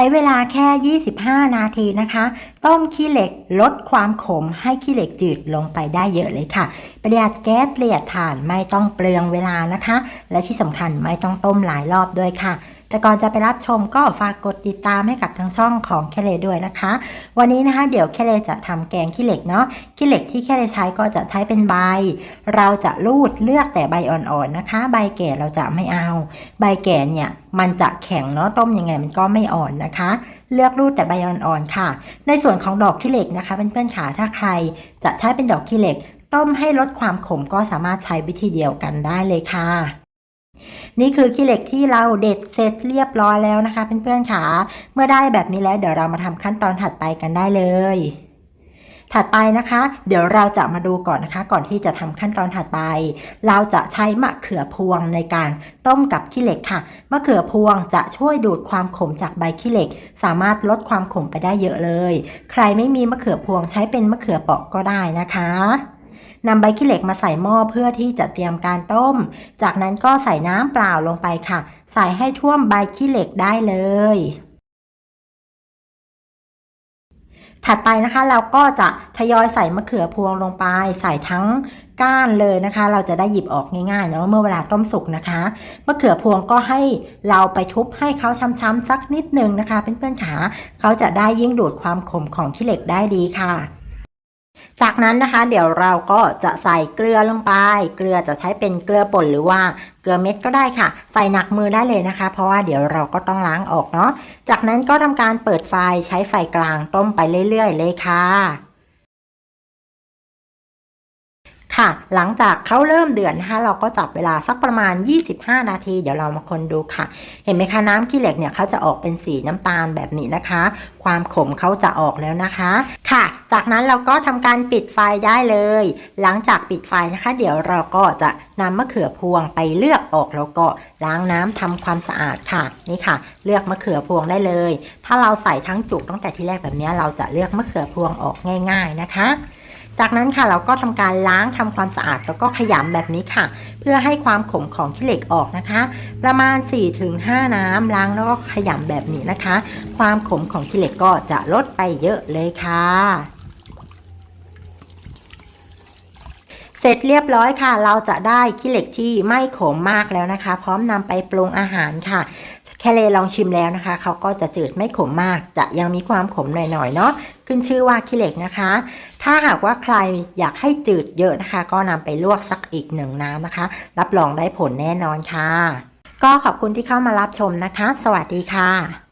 ช้เวลาแค่ 25 นาทีนะคะ ต้มขี้เหล็กลดความขมให้ขี้เหล็กจืดลงไปได้เยอะเลยค่ะ ประหยัดแก๊สประหยัดถ่านไม่ต้องเปลืองเวลานะคะ และที่สำคัญไม่ต้องต้มหลายรอบด้วยค่ะ แต่ก่อนจะไปรับชมก็ฝากกดติดตามให้กับทางช่องของแคเลด้วยนะคะ วันนี้นะคะเดี๋ยวแคเลจะทำแกงขี้เหล็กเนาะขี้เหล็กที่แคเลใช้ก็จะใช้เป็นใบ เราจะรูดเลือกแต่ใบอ่อนๆนะคะ ใบแก่เราจะไม่เอา ใบแก่เนี่ยมันจะแข็งเนาะต้มยังไงมันก็ไม่อ่อนนะคะ เลือกรูดแต่ใบอ่อนๆค่ะ ในส่วนของดอกขี้เหล็กนะคะเป็นเพื่อนๆขาถ้าใครจะใช้เป็นดอกขี้เหล็กต้มให้ลดความขมก็สามารถใช้วิธีเดียวกันได้เลยค่ะ นี่คือขี้เหล็กที่เราเด็ดเสร็จเรียบร้อยแล้วนะคะเพื่อนๆค่ะ เมื่อได้แบบนี้แล้วเดี๋ยวเรามาทำขั้นตอนถัดไปกันได้เลยถัดไปนะคะ เดี๋ยวเราจะมาดูก่อนนะคะ ก่อนที่จะทำขั้นตอนถัดไป เราจะใช้มะเขือพวงในการต้มกับขี้เหล็กค่ะมะเขือพวงจะช่วยดูดความขมจากใบขี้เหล็ก สามารถลดความขมไปได้เยอะเลย ใครไม่มีมะเขือพวงใช้เป็นมะเขือเปราะก็ได้นะคะ นำใบขี้เหล็กมาใส่หม้อเพื่อที่จะเตรียมการต้ม จากนั้นก็ใส่น้ำเปล่าลงไปค่ะ ใส่ให้ท่วมใบขี้เหล็กได้เลย ถัดไปนะคะเราก็จะทยอยใส่มะเขือพวงลงไป ใส่ทั้งก้านเลยนะคะ เราจะได้หยิบออกง่ายๆเนาะเมื่อเวลาต้มสุกนะคะมะเขือพวงก็ให้เราไปทุบให้เขาช้ำๆสักนิดนึงนะคะเพื่อนๆขาเขาจะได้ยิ่งดูดความขมของขี้เหล็กได้ดีค่ะ จากนั้นนะคะเดี๋ยวเราก็จะใส่เกลือลงไป เกลือจะใช้เป็นเกลือป่นหรือว่าเกลือเม็ดก็ได้ค่ะ ใส่หนักมือได้เลยนะคะ เพราะว่าเดี๋ยวเราก็ต้องล้างออกเนาะ จากนั้นก็ทำการเปิดไฟใช้ไฟกลางต้มไปเรื่อยๆ เลยค่ะ ค่ะ หลังจากเขาเริ่มเดือดนะคะเราก็จับเวลาสักประมาณ 25 นาที เดี๋ยวเรามาคนดูค่ะ เห็นไหมคะน้ำขี้เหล็กเนี่ยเขาจะออกเป็นสีน้ำตาลแบบนี้นะคะ ความขมเขาจะออกแล้วนะคะค่ะ จากนั้นเราก็ทำการปิดไฟได้เลย หลังจากปิดไฟนะคะ เดี๋ยวเราก็จะนำมะเขือพวงไปเลือกออกแล้วก็ล้างน้ำทำความสะอาดค่ะ นี่ค่ะ เลือกมะเขือพวงได้เลย ถ้าเราใส่ทั้งจุกตั้งแต่ที่แรกแบบนี้เราจะเลือกมะเขือพวงออกง่าย ๆนะคะ จากนั้นค่ะเราก็ทำการล้างทำความสะอาดแล้วก็ขยำแบบนี้ค่ะ เพื่อให้ความขมของขี้เหล็กออกนะคะ ประมาณ 4-5 น้ำล้างแล้วก็ขยำแบบนี้นะคะ ความขมของขี้เหล็กก็จะลดไปเยอะเลยค่ะเสร็จเรียบร้อยค่ะ เราจะได้ขี้เหล็กที่ไม่ขมมากแล้วนะคะ พร้อมนำไปปรุงอาหารค่ะ แคเลลองชิมแล้วนะคะเขาก็จะจืดไม่ขมมาก จะยังมีความขมหน่อยๆเนาะขึ้นชื่อว่าขี้เหล็กนะคะ ถ้าหากว่าใครอยากให้จืดเยอะนะคะ ก็นำไปลวกสักอีกหนึ่งน้ำนะคะ รับรองได้ผลแน่นอนค่ะ ก็ขอบคุณที่เข้ามารับชมนะคะ สวัสดีค่ะ